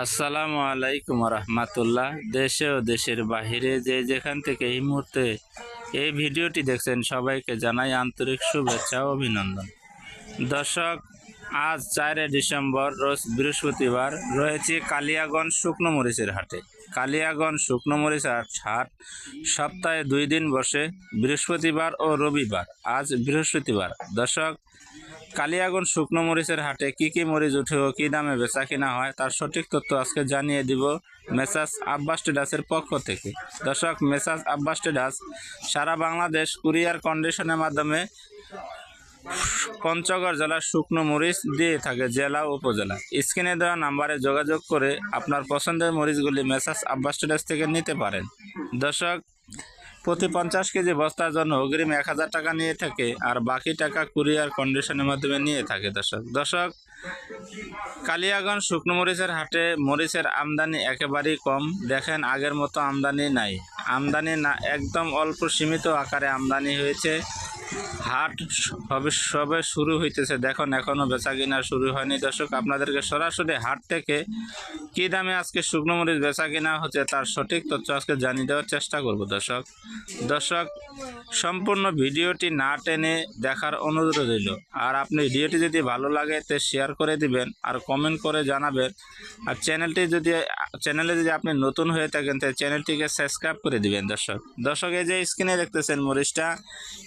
আসসালামু আলাইকুম রহমাতুল্লাহ। দেশে ও দেশের বাহিরে যে যেখান থেকে এই মুহূর্তে এই ভিডিওটি দেখছেন, সবাইকে জানাই আন্তরিক শুভেচ্ছা ও অভিনন্দন। দর্শক, আজ চারে ডিসেম্বর, রোজ বৃহস্পতিবার রয়েছে কালিয়াগঞ্জ শুকনো মরিচের হাটে। কালিয়াগঞ্জ শুকনো মরিচের হাট সপ্তাহে দুই দিন বসে, বৃহস্পতিবার ও রবিবার। আজ বৃহস্পতিবার। দর্শক কালিয়াগঞ্জ শুকনো মরিচের হাটে কি কি মরিচ উঠে ও কি দামে বেচা কিনা হয় তার সঠিক তথ্য আজকে জানিয়ে দিব মেসাস আব্বাস ট্রেডার্সের পক্ষ থেকে। দর্শক মেসাস আব্বাস ট্রেডার্স, সারা বাংলাদেশ কুরিয়ার কন্ডিশনের মাধ্যমে পঞ্চগড় জেলার শুকনো মরিচ দিয়ে থাকে জেলা উপজেলা। স্ক্রিনে দেওয়া নাম্বারে যোগাযোগ করে আপনার পছন্দের মরিচগুলি মেসাস আব্বাস ট্রেডার্স থেকে নিতে পারেন। দর্শক প্রতি পঞ্চাশ কেজি বস্তার জন্য অগ্রিম এক হাজার টাকা নিয়ে থাকে আর বাকি টাকা কুরিয়ার কন্ডিশনের মাধ্যমে নিয়ে থাকে দর্শক। দর্শক, কালিয়াগঞ্জ শুকনো মরিচের হাটে মরিচের আমদানি একেবারেই কম। দেখেন, আগের মতো আমদানি নাই। আমদানি না, একদম অল্প সীমিত আকারে আমদানি হয়েছে। হাট সবে শুরু হইতেছে। দেখুন, এখনও বেচা কিনা শুরু হয়নি। দর্শক, আপনাদেরকে সরাসরি হাট থেকে কী দামে আজকে শুকনো মরিচ বেচা কিনা হচ্ছে তার সঠিক তথ্য আজকে জানিয়ে দেওয়ার চেষ্টা করব দর্শক। দর্শক, সম্পূর্ণ ভিডিওটি না টেনে দেখার অনুরোধ রইল। আর আপনি ভিডিওটি যদি ভালো লাগে তে শেয়ার করে দিবেন আর কমেন্ট করে জানাবেন। আর চ্যানেলটি যদি চ্যানেলে যদি আপনি নতুন হয়ে থাকেন তাহলে চ্যানেলটিকে সাবস্ক্রাইব করে দিবেন দর্শক। দর্শক, এই যে স্ক্রিনে দেখতেছেন মরিচটা,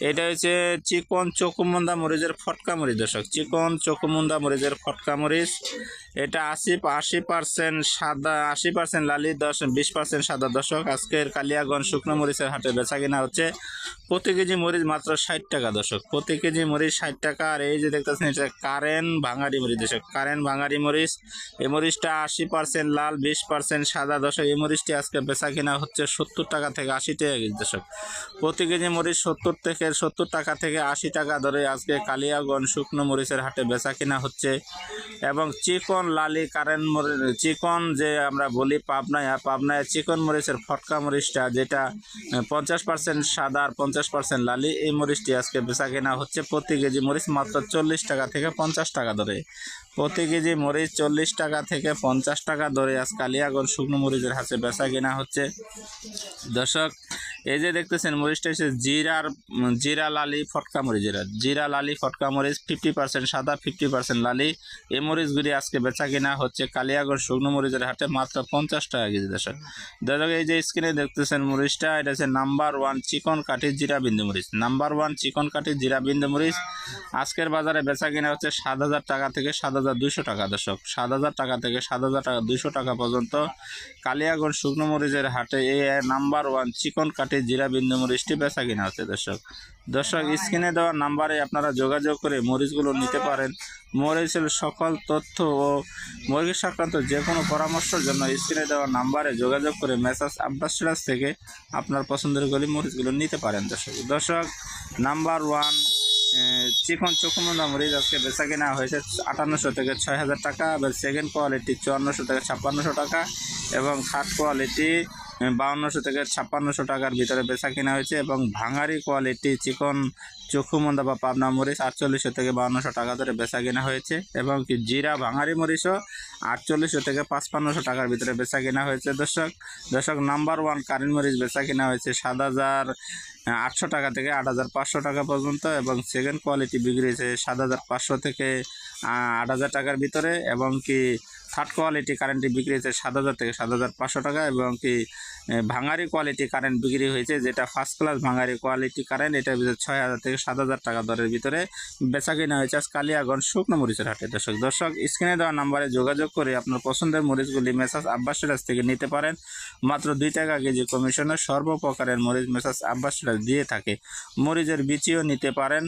এটা হচ্ছে চিকন চকুমুন্দা মরিচের ফটকা মরিচ দর্শক। চিকন চকুমুন্দা মরিচের ফটকা মরিচ এটা আশি আশি পার্সেন্ট সাদা, আশি পার্সেন্ট লালি, দশ, বিশ পার্সেন্ট সাদা। দর্শক, আজকের কালিয়াগঞ্জ শুকনো মরিচের হাটে বেচা কিনা হচ্ছে প্রতি কেজি মরিচ মাত্র ষাট টাকা দশক প্রতি কেজি মরিচ ষাট টাকা, আর এই যে দেখতেছেন, এটা কারেন্ট ভাঙাড়ি মরিচ, দর্শক। কারেন্ট ভাঙাড়ি মরিচ, এই মরিচটা আশি পার্সেন্ট লাল, বিশ পার্সেন্ট সাদা। দশক এই মরিচটি আজকে বেচা কিনা হচ্ছে সত্তর টাকা থেকে আশি টাকা কেজি, দর্শক। প্রতি কেজি মরিচ সত্তর থেকে, সত্তর টাকা থেকে আশি টাকা ধরে আজকে কালিয়াগঞ্জ শুকনো মরিচের হাটে বেচা কিনা হচ্ছে। এবং চিকন লালি কারেন্ট মরিচ, চিকন যে আমরা বলি পাবনায় পাবনায় চিকন মরিচের ফটকা মরিচটা যেটা পঞ্চাশ পার্সেন্ট সাদা আর পঞ্চাশ পার্সেন্ট লালি, এই মরিচটি আজকে বেচা কেনা হচ্ছে প্রতি কেজি মরিচ মাত্র চল্লিশ টাকা থেকে পঞ্চাশ টাকা ধরে প্রতি কেজি মরিচ চল্লিশ টাকা থেকে পঞ্চাশ টাকা ধরে আজ কালিয়াগঞ্জ শুকনো মরিচের হাতে বেচা কেনা হচ্ছে। দর্শক এই যে দেখতেছেন, মরিচটা হচ্ছে জিরার জিরা লালি, ফটকা মরিচ যেটা জিরা লালি, ফটকা মরিচ ফিফটি পার্সেন্ট সাদা ফিফটি পার্সেন্ট লালি। এই মরিচগুলি আজকে বেচা কিনা হচ্ছে কালিয়াগড় শুকনো মরিচের হাটে মাত্র পঞ্চাশ টাকা কেজি, দর্শক। দর্শক, এই যে স্ক্রিনে দেখতেছেন মরিচটা, এটা হচ্ছে নাম্বার ওয়ান চিকন কাঠি জিরা বিন্দু মরিচ। নাম্বার ওয়ান চিকন কাঠি জিরা বিন্দু মরিচ। আজকের বাজারে বেচা কিনা হচ্ছে সাত হাজার টাকা থেকে সাত হাজার দুশো টাকা, দর্শক। সাত হাজার টাকা থেকে সাত হাজার টাকা দুশো টাকা পর্যন্ত কালিয়াগঞ্জ শুকনো মরিচের হাটে এই নাম্বার ওয়ান চিকন কাঠি জিরা বিন্দু মরিচটি বেচা কিনা হচ্ছে, দর্শক। দর্শক, স্ক্রিনে দেওয়া নাম্বারে আপনারা যোগাযোগ করে মরিচগুলো নিতে পারেন। মরিচের সকল তথ্য ও মুরগি সংক্রান্ত যে কোনো পরামর্শের জন্য স্ক্রিনে দেওয়া নাম্বারে যোগাযোগ করে মেসাজ আব্বাস থেকে আপনার পছন্দের গলি মরিচগুলো নিতে পারেন, দর্শক। দর্শক, নাম্বার ওয়ান চিকন চকুমন্দা মরিচ আজকে বেচা কেনা হয়েছে আটান্নশো থেকে ছয় হাজার টাকা এবার সেকেন্ড কোয়ালিটি চুয়ান্নশো থেকে ছাপ্পান্নশো টাকা, এবং থার্ড কোয়ালিটি বাউন্নশো থেকে ছাপ্পান্নশো টাকার ভিতরে বেচা কেনা হয়েছে এবং ভাঙারি কোয়ালিটি চিকন চক্ষুমন্দা বা পাবনা মরিচ আটচল্লিশশো থেকে বাউন্নশো টাকা ধরে বেচা কেনা হয়েছে এবং কি জিরা, ভাঙারি মরিচও আটচল্লিশশো থেকে পাঁচপান্নশো টাকার ভিতরে বেচা কেনা হয়েছে দর্শক। দর্শক নাম্বার ওয়ান কারেন্ট মরিচ বেচা কেনা হয়েছে সাত হাজার আটশো টাকা থেকে আট হাজার পাঁচশো টাকা পর্যন্ত এবং সেকেন্ড কোয়ালিটি বিক্রি হয়েছে সাত হাজার পাঁচশো থেকে আট হাজার টাকার ভিতরে এবং কি থার্ড কোয়ালিটি কারেন্টটি বিক্রি হচ্ছে সাত হাজার থেকে সাত হাজার পাঁচশো টাকা এবং কি ভাঙারি কোয়ালিটি কারেন্ট বিক্রি হয়েছে, যেটা ফার্স্ট ক্লাস ভাঙারি কোয়ালিটি কারেন্ট এটা ছয় হাজার থেকে সাত হাজার টাকা দরের ভিতরে বেচা কিনা হয়েছে আজ কালিয়াগঞ্জ শুকনো মরিচের হাটে। দর্শক দর্শক স্ক্রিনে দেওয়া নাম্বারে যোগাযোগ করে আপনার পছন্দের মরিচগুলি মেসাজ আব্বাস সিরাজ থেকে নিতে পারেন। মাত্র দুই টাকা কেজি কমিশনে সর্বপ্রকারের মরিচ মেসাজ আব্বাস সিরাজ দিয়ে থাকে। মরিচের বিচিও নিতে পারেন।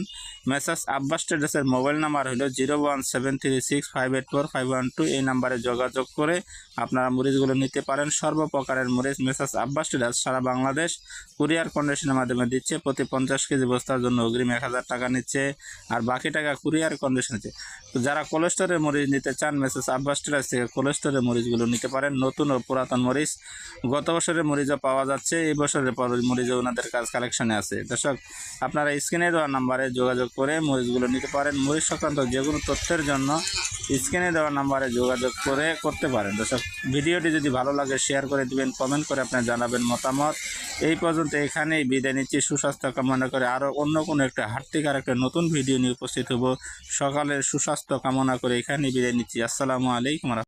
মেসাজ আব্বাস ট্রেডার্সের মোবাইল নাম্বার হলো zero one seven three six five eight four five one two. এই নাম্বারে যোগাযোগ করে আপনারা মরিচগুলো নিতে পারেন। সর্বপ্রকারের মরিচ মেসাজ মেসাস আব্বাস ট্রেডার্স সারা বাংলাদেশ কুরিয়ার কন্ডিশনের মাধ্যমে দিচ্ছে। প্রতি পঞ্চাশ কেজি বস্তার জন্য অগ্রিম এক হাজার টাকা নিচ্ছে আর বাকি টাকা কুরিয়ার কন্ডিশন তো যারা কোলেস্টোরের মরিচ নিতে চান মেসেজ আব্বাস ট্রেডার্স থেকে কোলেস্টোরের মরিচগুলো নিতে পারেন। নতুন ও পুরাতন মরিচ। গত বছরের মরিচও পাওয়া যাচ্ছে, এই বছরের পর মরিচও ওনাদের কাজ কালেকশনে আছে। দর্শক, আপনারা স্ক্রিনে দেওয়া নাম্বারে যোগাযোগ করে মরিচগুলো নিতে পারেন। মরিচ সংক্রান্ত যে কোনো তথ্যের জন্য স্ক্রিনে দেওয়া নাম্বারে যোগাযোগ করে করতে পারেন। দর্শক, ভিডিওটি যদি ভালো লাগে শেয়ার করে দিবেন কমেন্ট করে আপনার জানাবেন মতামত। এই পর্যন্ত এখানেই বিদায় নিচ্ছি। সুস্বাস্থ্য কামনা করে আরও অন্য কোনো একটা আর একটা নতুন ভিডিও নিয়ে উপস্থিত হব। সকালের সুস্বাস্থ্য কামনা করে এখানেই বিদায় নিচ্ছি। আসসালামু আলাইকুম।